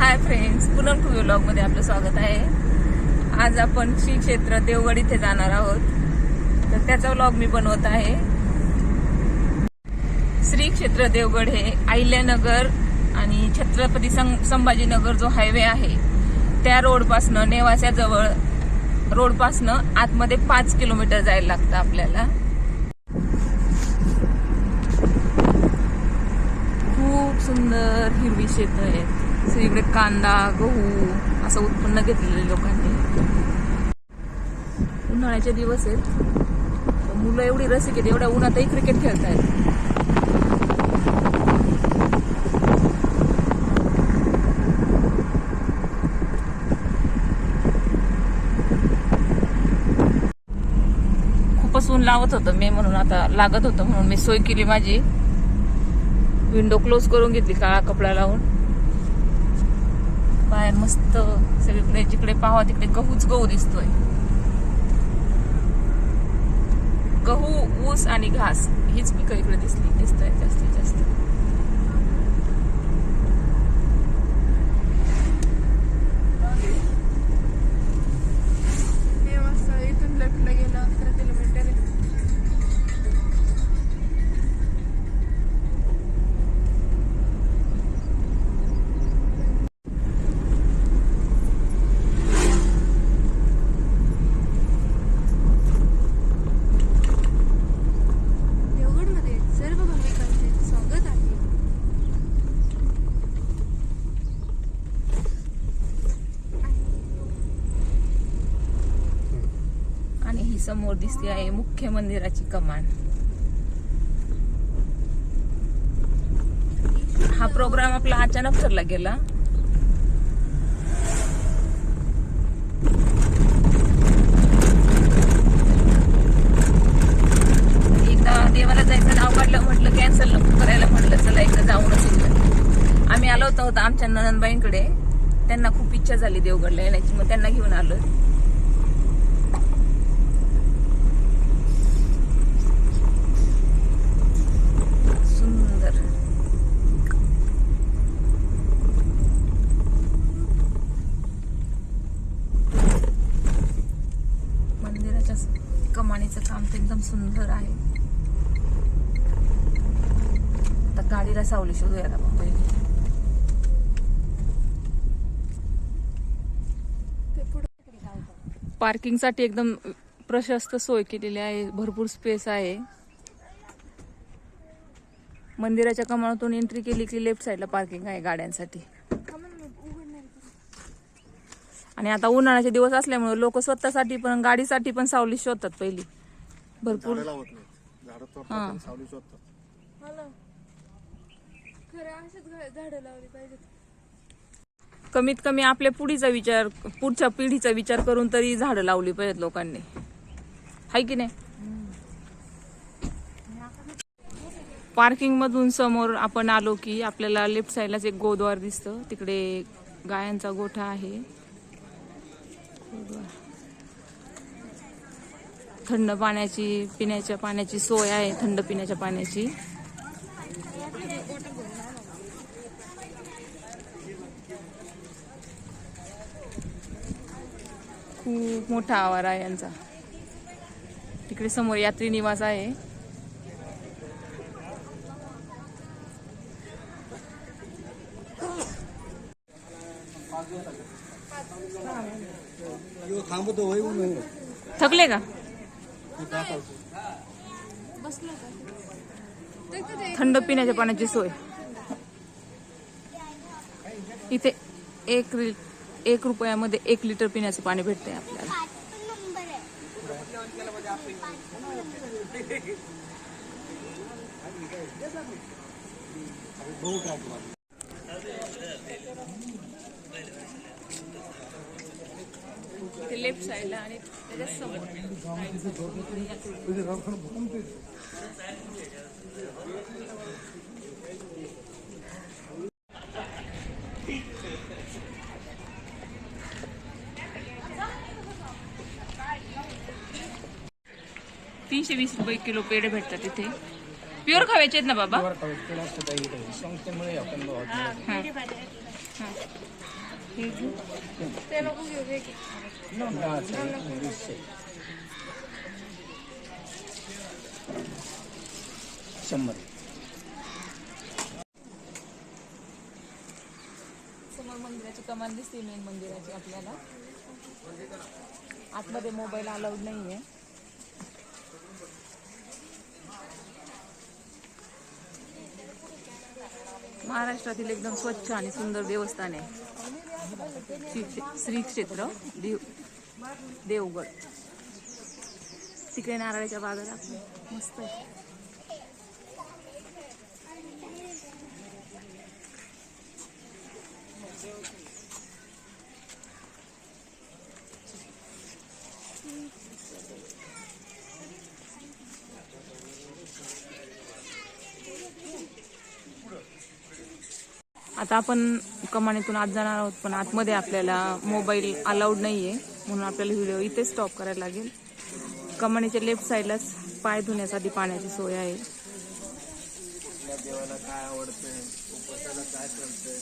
हाय friends Poonam two व्लॉगमध्ये आपलं स्वागत आहे. आज आपण श्री क्षेत्र देवगड इथे जाणार आहोत. तर त्याचा व्लॉग मी बनवत आहे. श्री क्षेत्र देवगड हे अहिल्यानगर आणि छत्रपती सं- संभाजीनगर जो हायवे आहे त्या रोडपासनं नेवाच्या जवळ रोडपासनं आतमध्ये पाच किलोमीटर जायला लागतं आपल्याला. खूप सुंदर हिरवी शेत आहेत. सगळीकडे कांदा गहू असं उत्पन्न घेतलेलं लोकांनी. उन्हाळ्याचे दिवस आहेत. मुलं एवढी रसिक आहेत एवढ्या उन्हातही क्रिकेट खेळतायत. खूपच ऊन लावत होतं मी म्हणून आता लागत होतं म्हणून मी सोय केली माझी. विंडो क्लोज करून घेतली काळा कपडा लावून. बाहेर मस्त सगळीकडे जिकडे पाहावा तिकडे गहूच गहू दिसतोय. गहू ऊस आणि घास हीच पिकं इकडे दिसली दिसत आहेत जास्तीत जास्त हे वाजता इथून लेफ्टला गेलं अकरा किलोमीटर आहे देवगडमध्ये सर्व भाविकांचे स्वागत आहे आणि ही समोर दिसते आहे मुख्य मंदिराची कमान हा प्रोग्राम आपला अचानक ठरला गेला. एकदा देवाला जायचं नाव काढलं म्हटलं कॅन्सल नको करायला म्हटलं चला एकदा जाऊनच येऊया आम्ही आलो होतो आमच्या नंदबाईंकडे त्यांना खूप इच्छा झाली देवगडला येण्याची मग त्यांना घेऊन आलो सुंदर मंदिराच्या स- कमानीचं काम तर एकदम सुंदर आहे आता गाडीला सावली शोधूया आपण पहिले. ते पुढे पार्किंगसाठी एकदम प्रशस्त सोय केलेली आहे भरपूर स्पेस आहे. मंदिराच्या कमानातून एंट्री केली की लेफ्ट साईडला पार्किंग आहे गाड्यांसाठी. आणि आता उन्हाळ्याचे दिवस असल्यामुळे लोक स्वतःसाठी पण गाडीसाठी पण सावली शोधतात पहिली. भरपूर. हा. तोडतात आणि सावली शोधतात मला खरं असेच झाडं लावली पाहिजेत. कमीत कमी आपल्या पुढीचा विचार पुढच्या पिढीचा विचार करून तरी झाडं लावली पाहिजेत लोकांनी. हाय की नाही? पार्किंग मधून समोर आपण आलो की आपल्याला लेफ्ट साईडलाच एक गोद्वार दिसतं. तिकडे गायांचा गोठा आहे. थंड पाण्याची पिण्याच्या पाण्याची सोय आहे थंड पिण्याच्या पाण्याची. खूप मोठा आवार आहे यांचा. तिकडे समोर यात्री निवास आहे. थकले का? थंड पिण्याच्या पाण्याची सोय. इथे एक एक रुपयामध्ये एक लिटर पिण्याचं पाणी भेटतंय आपल्याला. लेफ्ट साईडला आणि त्याच्यासमोर. तीनशे वीस रुपये किलो पेढे भेटतात इथे. प्युअर खावायचे आहेत ना बाबा? संस्थेमुळे आपण. शंभर. समोर मंदिराची कमान दिसते मेन मंदिराची आपल्याला. आतमध्ये मोबाईल अलाउड नाहीये. महाराष्ट्रातील एकदम स्वच्छ आणि सुंदर देवस्थान आहे. श्री- क्षेत्र देव देवगड. तिकडे नारळाच्या बागा मस्त आहे. आता आपण कमानीतून आत जाणार आहोत पण आतमध्ये आपल्याला मोबाईल अलाउड नाहीये म्हणून आपल्याला व्हिडिओ इथे स्टॉप करायला लागेल. कमानीच्या लेफ्ट साईडलाच पाय धुण्यासाठी पाण्याची सोय आहे. देवाला काय आवडतंय काय करतंय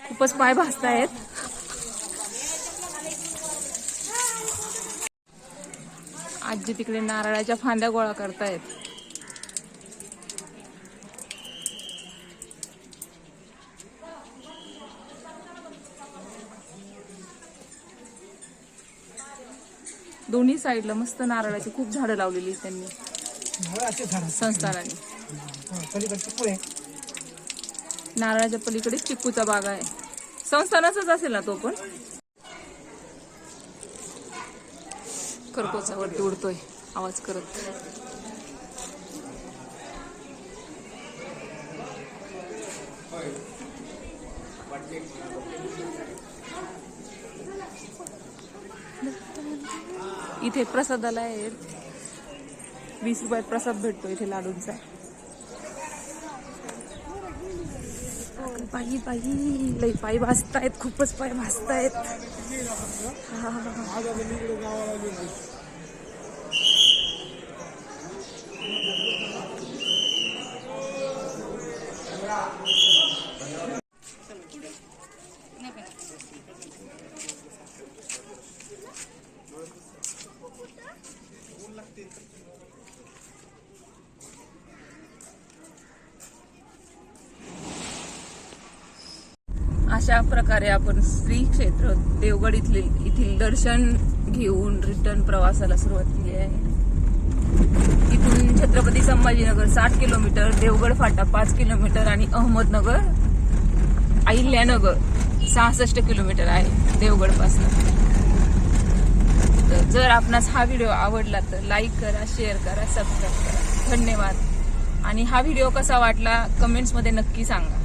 खूपच पाय भासतायत. आजी तिकडे नारळाच्या फांद्या गोळा करतायत. दोन्ही साईडला मस्त नारळाची खूप झाडं लावलेली त्यांनी. संस्थानाने नारळाच्या पलीकडे चिक्कूचा बाग आहे. संस्थानाचाच असेल ना तो पण? करकोचा वरती उडतोय आवाज करत. इथे प्रसादाला आहे वीस रुपयात प्रसाद भेटतो इथे लाडूंचा. पायी पायी लई पायी भाजतायत खूपच पाय भासतायत अशा प्रकारे आपण श्री क्षेत्र देवगड इथले इथील दर्शन घेऊन रिटर्न प्रवासाला सुरुवात केली आहे. इथून छत्रपती संभाजीनगर साठ किलोमीटर देवगड फाटा पाच किलोमीटर आणि अहमदनगर अहिल्यानगर सहासष्ट किलोमीटर आहे देवगडपासून जर आपणास हा व्हिडिओ आवडला तर लाईक करा शेअर करा सबस्क्राईब करा. धन्यवाद. आणि हा व्हिडिओ कसा वाटला कमेंट्समध्ये नक्की सांगा.